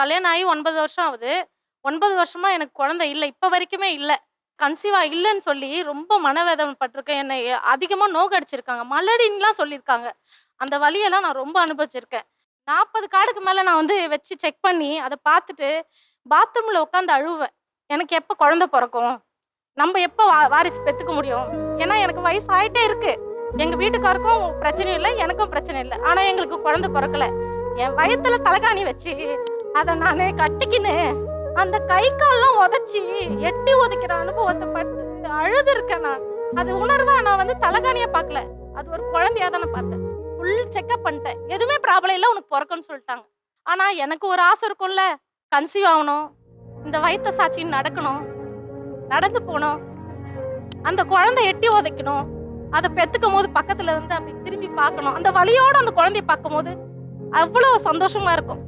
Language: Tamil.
கல்யாணம் ஆகி ஒன்பது வருஷம் ஆகுது. ஒன்பது வருஷமா எனக்கு குழந்தை இல்லை. இப்போ வரைக்குமே இல்லை. கன்சீவா இல்லைன்னு சொல்லி ரொம்ப மனவேதனை பட்டிருக்கேன் என்னை அதிகமாக நோகடிச்சிருக்காங்க. மலடின்லாம் சொல்லியிருக்காங்க. அந்த வழியெல்லாம் நான் ரொம்ப அனுபவிச்சிருக்கேன். நாற்பது கார்டுக்கு மேலே நான் வந்து வச்சு செக் பண்ணி அதை பார்த்துட்டு பாத்ரூமில் உட்காந்து அழுவேன். எனக்கு எப்போ குழந்தை பிறக்கும்? நம்ம எப்போ வா வாரிசு பெற்றுக்க முடியும்? ஏன்னா எனக்கு வயசு ஆகிட்டே இருக்கு. எங்கள் வீட்டுக்காருக்கும் பிரச்சனை இல்லை எனக்கும் பிரச்சனை இல்லை. ஆனால் எங்களுக்கு குழந்தை பிறக்கல. என் வயத்தில் தலைகாணி வச்சு அதை நான் கட்டிக்கின்னு அந்த கை கால்லாம் உதைச்சி எட்டி உதைக்கிற அனுபவத்தை பட்டு அழுது இருக்கேன் நான். அது உணர்வா நான் வந்து தலைகாணியா பார்க்கல. அது ஒரு குழந்தையா தானே பார்த்தேன். ஃபுல் செக்அப் பண்ணிட்டேன். எதுவுமே ப்ராப்ளம் இல்லை உனக்கு பிறக்கும்னு சொல்லிட்டாங்க. ஆனா எனக்கு ஒரு ஆசை இருக்கும்ல. கன்சீவ் ஆகணும். இந்த வயித்த சாட்சின்னு நடக்கணும். நடந்து போகணும். அந்த குழந்தை எட்டி உதைக்கணும். அதை பெத்துக்கும் போது பக்கத்துல இருந்து அப்படி திரும்பி பார்க்கணும். அந்த வழியோட அந்த குழந்தைய பார்க்கும் போது அவ்வளோ சந்தோஷமா இருக்கும்.